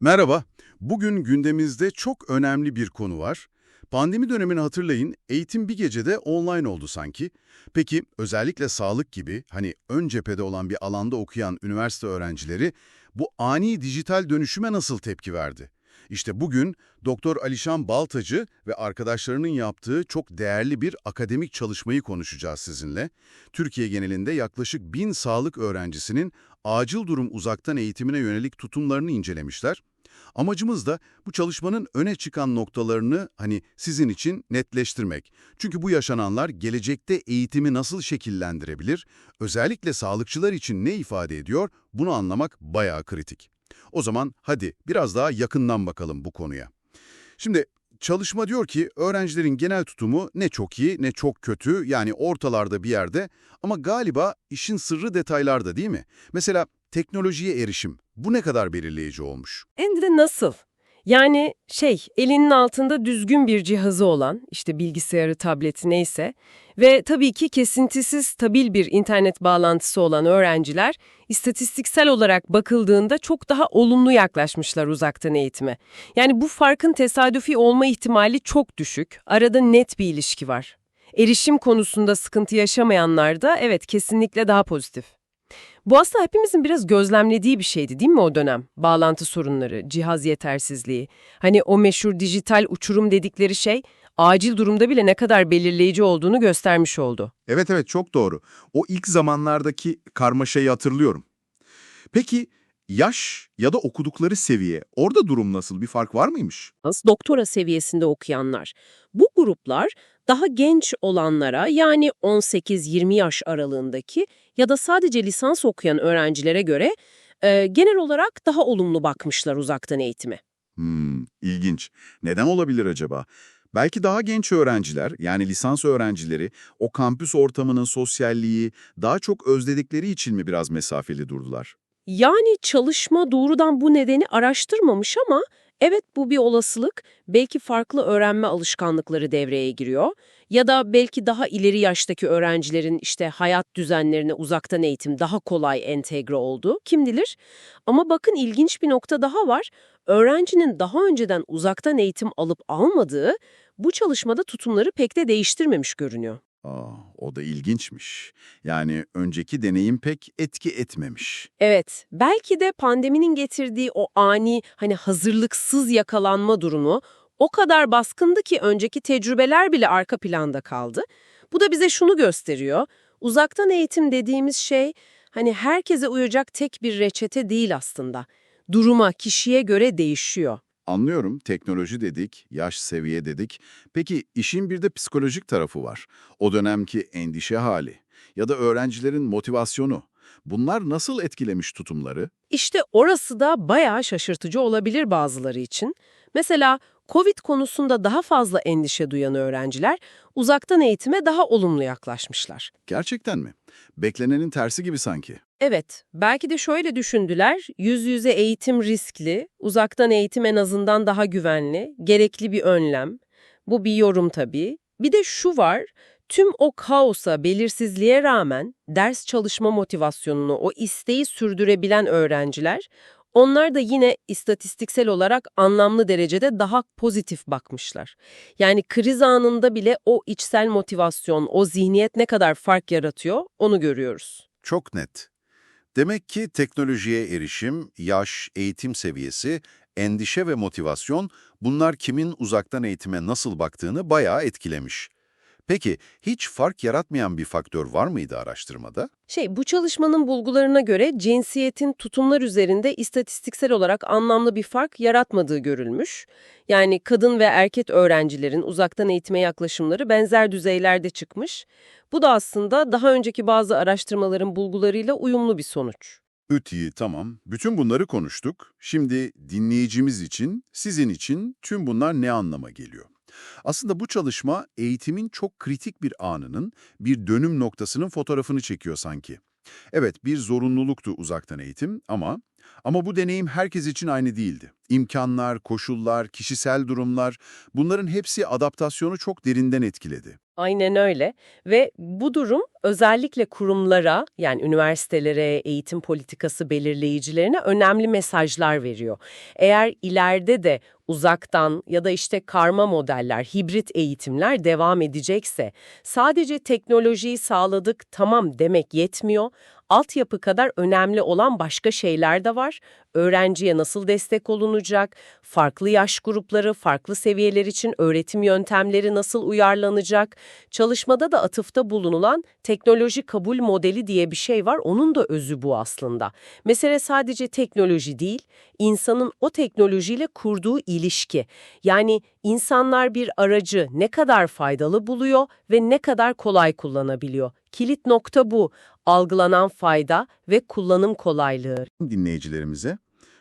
Merhaba. Bugün gündemimizde çok önemli bir konu var. Pandemi dönemini hatırlayın, eğitim bir gecede online oldu sanki. Peki özellikle sağlık gibi hani ön cephede olan bir alanda okuyan üniversite öğrencileri bu ani dijital dönüşüme nasıl tepki verdi? İşte bugün Doktor Alişan Baltacı ve arkadaşlarının yaptığı çok değerli bir akademik çalışmayı konuşacağız sizinle. Türkiye genelinde yaklaşık bin sağlık öğrencisinin acil durum uzaktan eğitimine yönelik tutumlarını incelemişler. Amacımız da bu çalışmanın öne çıkan noktalarını hani sizin için netleştirmek. Çünkü bu yaşananlar gelecekte eğitimi nasıl şekillendirebilir, özellikle sağlıkçılar için ne ifade ediyor bunu anlamak bayağı kritik. O zaman hadi biraz daha yakından bakalım bu konuya. Şimdi çalışma diyor ki öğrencilerin genel tutumu ne çok iyi ne çok kötü yani ortalarda bir yerde ama galiba işin sırrı detaylarda değil mi? Mesela teknolojiye erişim bu ne kadar belirleyici olmuş? Hem de nasıl? Yani şey, elinin altında düzgün bir cihazı olan, işte bilgisayarı, tableti neyse ve tabii ki kesintisiz, stabil bir internet bağlantısı olan öğrenciler, istatistiksel olarak bakıldığında çok daha olumlu yaklaşmışlar uzaktan eğitime. Yani bu farkın tesadüfi olma ihtimali çok düşük, arada net bir ilişki var. Erişim konusunda sıkıntı yaşamayanlar da evet kesinlikle daha pozitif. Bu aslında hepimizin biraz gözlemlediği bir şeydi değil mi o dönem? Bağlantı sorunları, cihaz yetersizliği. Hani o meşhur dijital uçurum dedikleri şey acil durumda bile ne kadar belirleyici olduğunu göstermiş oldu. Evet evet çok doğru. O ilk zamanlardaki karmaşayı hatırlıyorum. Peki yaş ya da okudukları seviye orada durum nasıl bir fark var mıymış? doktora seviyesinde okuyanlar. Bu gruplar daha genç olanlara yani 18-20 yaş aralığındaki ya da sadece lisans okuyan öğrencilere göre e, genel olarak daha olumlu bakmışlar uzaktan eğitime. Hmm, ilginç. Neden olabilir acaba? Belki daha genç öğrenciler, yani lisans öğrencileri, o kampüs ortamının sosyalliği daha çok özledikleri için mi biraz mesafeli durdular? Yani çalışma doğrudan bu nedeni araştırmamış ama evet bu bir olasılık. Belki farklı öğrenme alışkanlıkları devreye giriyor ya da belki daha ileri yaştaki öğrencilerin işte hayat düzenlerine uzaktan eğitim daha kolay entegre oldu. Kim bilir? Ama bakın ilginç bir nokta daha var. Öğrencinin daha önceden uzaktan eğitim alıp almadığı bu çalışmada tutumları pek de değiştirmemiş görünüyor. Aa, o da ilginçmiş. Yani önceki deneyim pek etki etmemiş. Evet, belki de pandeminin getirdiği o ani, hani hazırlıksız yakalanma durumu o kadar baskındı ki önceki tecrübeler bile arka planda kaldı. Bu da bize şunu gösteriyor. Uzaktan eğitim dediğimiz şey hani herkese uyacak tek bir reçete değil aslında. Duruma, kişiye göre değişiyor. Anlıyorum, teknoloji dedik, yaş seviye dedik. Peki işin bir de psikolojik tarafı var. O dönemki endişe hali ya da öğrencilerin motivasyonu. Bunlar nasıl etkilemiş tutumları? İşte orası da bayağı şaşırtıcı olabilir bazıları için. Mesela Covid konusunda daha fazla endişe duyan öğrenciler uzaktan eğitime daha olumlu yaklaşmışlar. Gerçekten mi? Beklenenin tersi gibi sanki. Evet, belki de şöyle düşündüler, yüz yüze eğitim riskli, uzaktan eğitim en azından daha güvenli, gerekli bir önlem. Bu bir yorum tabii. Bir de şu var, tüm o kaosa, belirsizliğe rağmen ders çalışma motivasyonunu, o isteği sürdürebilen öğrenciler, onlar da yine istatistiksel olarak anlamlı derecede daha pozitif bakmışlar. Yani kriz anında bile o içsel motivasyon, o zihniyet ne kadar fark yaratıyor onu görüyoruz. Çok net. Demek ki teknolojiye erişim, yaş, eğitim seviyesi, endişe ve motivasyon bunlar kimin uzaktan eğitime nasıl baktığını bayağı etkilemiş. Peki hiç fark yaratmayan bir faktör var mıydı araştırmada? Şey, bu çalışmanın bulgularına göre cinsiyetin tutumlar üzerinde istatistiksel olarak anlamlı bir fark yaratmadığı görülmüş. Yani kadın ve erkek öğrencilerin uzaktan eğitime yaklaşımları benzer düzeylerde çıkmış. Bu da aslında daha önceki bazı araştırmaların bulgularıyla uyumlu bir sonuç. Üti, tamam. Bütün bunları konuştuk. Şimdi dinleyicimiz için, sizin için tüm bunlar ne anlama geliyor? Aslında bu çalışma eğitimin çok kritik bir anının, bir dönüm noktasının fotoğrafını çekiyor sanki. Evet, bir zorunluluktu uzaktan eğitim ama ama bu deneyim herkes için aynı değildi. İmkanlar, koşullar, kişisel durumlar bunların hepsi adaptasyonu çok derinden etkiledi. Aynen öyle ve bu durum özellikle kurumlara yani üniversitelere, eğitim politikası belirleyicilerine önemli mesajlar veriyor. Eğer ileride de uzaktan ya da işte karma modeller, hibrit eğitimler devam edecekse sadece teknolojiyi sağladık tamam demek yetmiyor. Altyapı kadar önemli olan başka şeyler de var. Öğrenciye nasıl destek olunacak, farklı yaş grupları, farklı seviyeler için öğretim yöntemleri nasıl uyarlanacak, çalışmada da atıfta bulunulan teknoloji kabul modeli diye bir şey var, onun da özü bu aslında. Mesele sadece teknoloji değil, insanın o teknolojiyle kurduğu ilişki. Yani insanlar bir aracı ne kadar faydalı buluyor ve ne kadar kolay kullanabiliyor. Kilit nokta bu, algılanan fayda ve kullanım kolaylığı. dinleyicilerimize.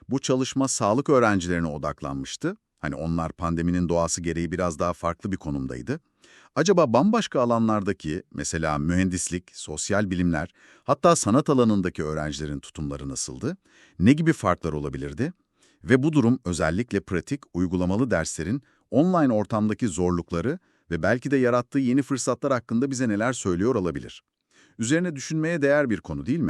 Bu çalışma sağlık öğrencilerine odaklanmıştı. Hani onlar pandeminin doğası gereği biraz daha farklı bir konumdaydı. Acaba bambaşka alanlardaki, mesela mühendislik, sosyal bilimler, hatta sanat alanındaki öğrencilerin tutumları nasıldı? Ne gibi farklar olabilirdi? Ve bu durum özellikle pratik, uygulamalı derslerin online ortamdaki zorlukları ve belki de yarattığı yeni fırsatlar hakkında bize neler söylüyor olabilir? Üzerine düşünmeye değer bir konu değil mi?